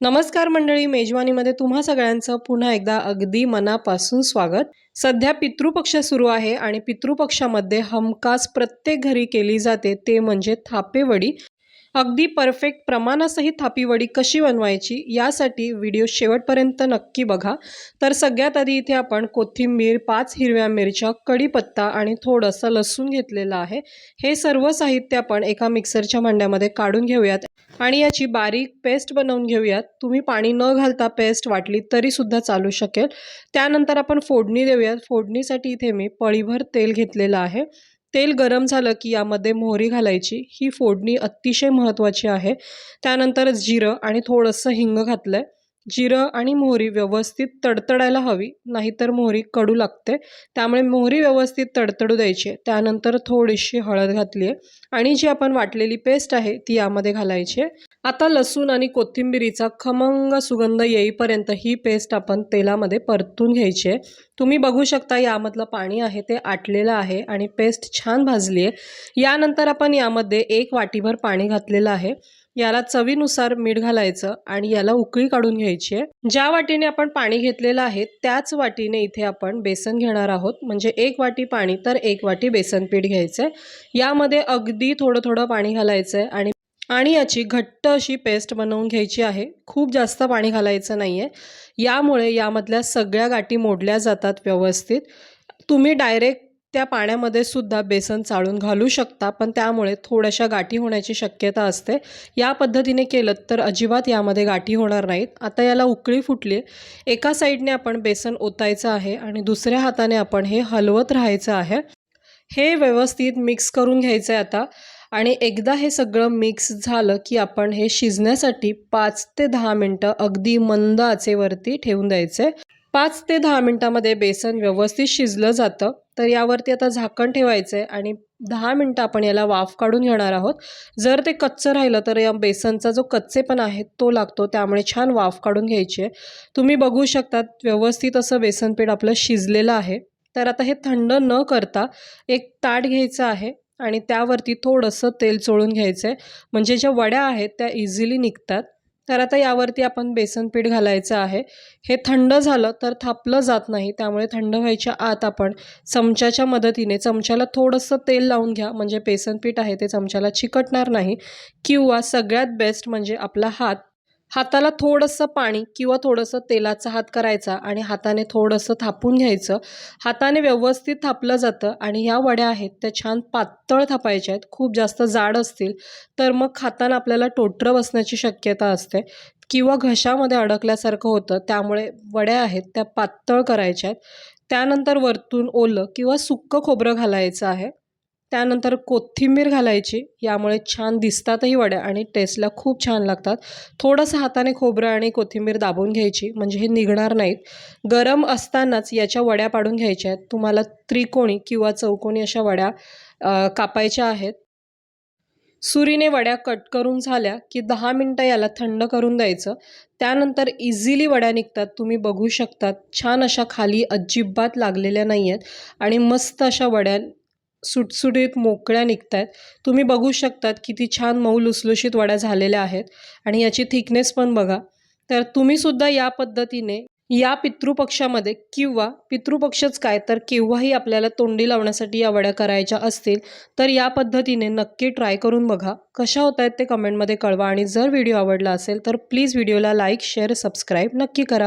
नमस्कार मंडळी मेजवानीमध्ये तुम्हा सगळ्यांचं पुन्हा एकदा अगदी मनापासून स्वागत. सध्या पितृपक्ष सुरू आहे आणि पितृपक्षामध्ये हमखास प्रत्येक घरी केली जाते ते म्हणजे थापेवडी. अगदी परफेक्ट प्रमाणासहित थापीवडी कशी बनवायची यासाठी व्हिडिओ शेवटपर्यंत नक्की बघा. तर सगळ्यात आधी इथे आपण कोथिंबीर पाच हिरव्या मिरच्या कढीपत्ता आणि थोडंसं लसूण घेतलेलं आहे. हे सर्व साहित्य आपण एका मिक्सरच्या भांड्यामध्ये काढून घेऊयात आणि याची बारीक पेस्ट बनवून घेऊयात. तुम्ही पाणी न घालता पेस्ट वाटली तरीसुद्धा चालू शकेल. त्यानंतर आपण फोडणी देऊयात. फोडणीसाठी इथे मी पळीभर तेल घेतलेलं आहे. तेल गरम झालं की यामध्ये मोहरी घालायची. ही फोडणी अतिशय महत्त्वाची आहे. त्यानंतर जिरं आणि थोडंसं हिंग घातलं आहे जिरं आणि मोहरी व्यवस्थित तडतडायला हवी नाहीतर मोहरी कडू लागते. त्यामुळे मोहरी व्यवस्थित तडतडू द्यायची. आहे त्यानंतर थोडीशी हळद घातली आहे आणि जी आपण वाटलेली पेस्ट आहे ती यामध्ये घालायची आहे. आता लसूण आणि कोथिंबिरीचा खमंग सुगंध येईपर्यंत ही पेस्ट आपण तेलामध्ये परतून घ्यायची आहे. तुम्ही बघू शकता यामधलं पाणी आहे ते आटलेलं आहे आणि पेस्ट छान भाजली आहे यानंतर आपण यामध्ये एक वाटीभर पाणी घातलेलं आहे. याला चवीनुसार मीठ घालायचं आणि याला उकळी काढून घ्यायची आहे. ज्या वाटीने आपण पाणी घेतलेलं आहे त्याच वाटीने इथे आपण बेसन घेणार आहोत. म्हणजे एक वाटी पाणी तर एक वाटी बेसन पीठ घ्यायचं आहे यामध्ये अगदी थोडं थोडं पाणी घालायचं आहे आणि आणि याची घट्ट अशी पेस्ट बनवून घ्यायची आहे. खूप जास्त पाणी घालायचं नाही आहे यामुळे यामधल्या सगळ्या गाठी मोडल्या जातात व्यवस्थित. तुम्ही डायरेक्ट त्या पाण्यामध्ये सुद्धा बेसन चाळून घालू शकता पण त्यामुळे थोड्याशा गाठी होण्याची शक्यता असते. या पद्धतीने केलं तर अजिबात यामध्ये गाठी होणार नाहीत. आता याला उकळी फुटली. एका साईडने आपण बेसन ओतायचं आहे आणि दुसऱ्या हाताने आपण हे हलवत राहायचं आहे. हे व्यवस्थित मिक्स करून घ्यायचं आहे आता. आणि एकदा हे सगळं मिक्स झालं की आपण हे शिजण्यासाठी पाच ते दहा मिनटं अगदी मंद आचेवरती ठेवून द्यायचे पाच ते दहा मिनटामध्ये बेसन व्यवस्थित शिजलं जातं तर यावरती आता झाकण ठेवायचं आहे आणि दहा मिनटं आपण याला वाफ काढून घेणार आहोत. जर ते कच्चं राहिलं तर या बेसनचा जो कच्चेपण आहे तो लागतो त्यामुळे छान वाफ काढून घ्यायची आहे. तुम्ही बघू शकता व्यवस्थित असं बेसनपीठ आपलं शिजलेलं आहे. तर आता हे थंड न करता एक ताट घ्यायचं आहे आणि त्यावरती थोडंसं तेल चोळून घ्यायचं आहे म्हणजे ज्या वड्या आहेत त्या इझिली निघतात. तर आता यावरती आपण बेसन पीठ घालायचं आहे. हे थंड झालं तर थापलं जात नाही. त्यामुळे थंड व्हायच्या आत आपण चमच्याच्या मदतीने चमच्याला थोडंसं तेल लावून घ्या. म्हणजे बेसन पीठ आहे ते चमच्याला चिकटणार नाही. किंवा सगळ्यात बेस्ट म्हणजे आपला हात हाताला थोडंसं पाणी किंवा थोडंसं तेलाचा हात करायचा आणि हाताने थोडंसं थापून घ्यायचं. हाताने व्यवस्थित थापलं जातं आणि ह्या वड्या आहेत त्या छान पातळ थापायच्या आहेत. खूप जास्त जाड असतील तर मग खाताना आपल्याला टोटरं बसण्याची शक्यता असते किंवा घशामध्ये अडकल्यासारखं होतं त्यामुळे वड्या आहेत त्या पातळ करायच्या आहेत. त्यानंतर वरतून ओलं किंवा सुक्कं खोबरं घालायचं आहे. त्यानंतर कोथिंबीर घालायची यामुळे छान दिसतातही वड्या आणि टेस्टला खूप छान लागतात. थोडंसं हाताने खोबरं आणि कोथिंबीर दाबून घ्यायची म्हणजे हे निघणार नाहीत. गरम असतानाच याच्या वड्या पाडून घ्यायच्या आहेत. तुम्हाला त्रिकोणी किंवा चौकोणी अशा वड्या कापायच्या आहेत. सुरीने वड्या कट करून झाल्या की दहा मिनटं याला थंड करून द्यायचं. त्यानंतर इझिली वड्या निघतात तुम्ही बघू शकतात. छान अशा खाली अजिबात लागलेल्या नाही आहेत आणि मस्त अशा वड्या सुटसुटीत मोकळ्या निघत आहेत तुम्ही बघू शकतात किती छान मऊ लुसलुशीत वड्या झालेल्या आहेत आणि याची थिकनेस पण बघा. तर तुम्हीसुद्धा या पद्धतीने या पितृपक्षामध्ये किंवा पितृपक्षच काय तर केव्हाही आपल्याला तोंडी लावण्यासाठी या वड्या करायच्या असतील तर या पद्धतीने नक्की ट्राय करून बघा. कशा होत आहेत ते कमेंटमध्ये कळवा आणि जर व्हिडिओ आवडला असेल तर प्लीज व्हिडिओला लाईक शेअर सबस्क्राईब नक्की करा.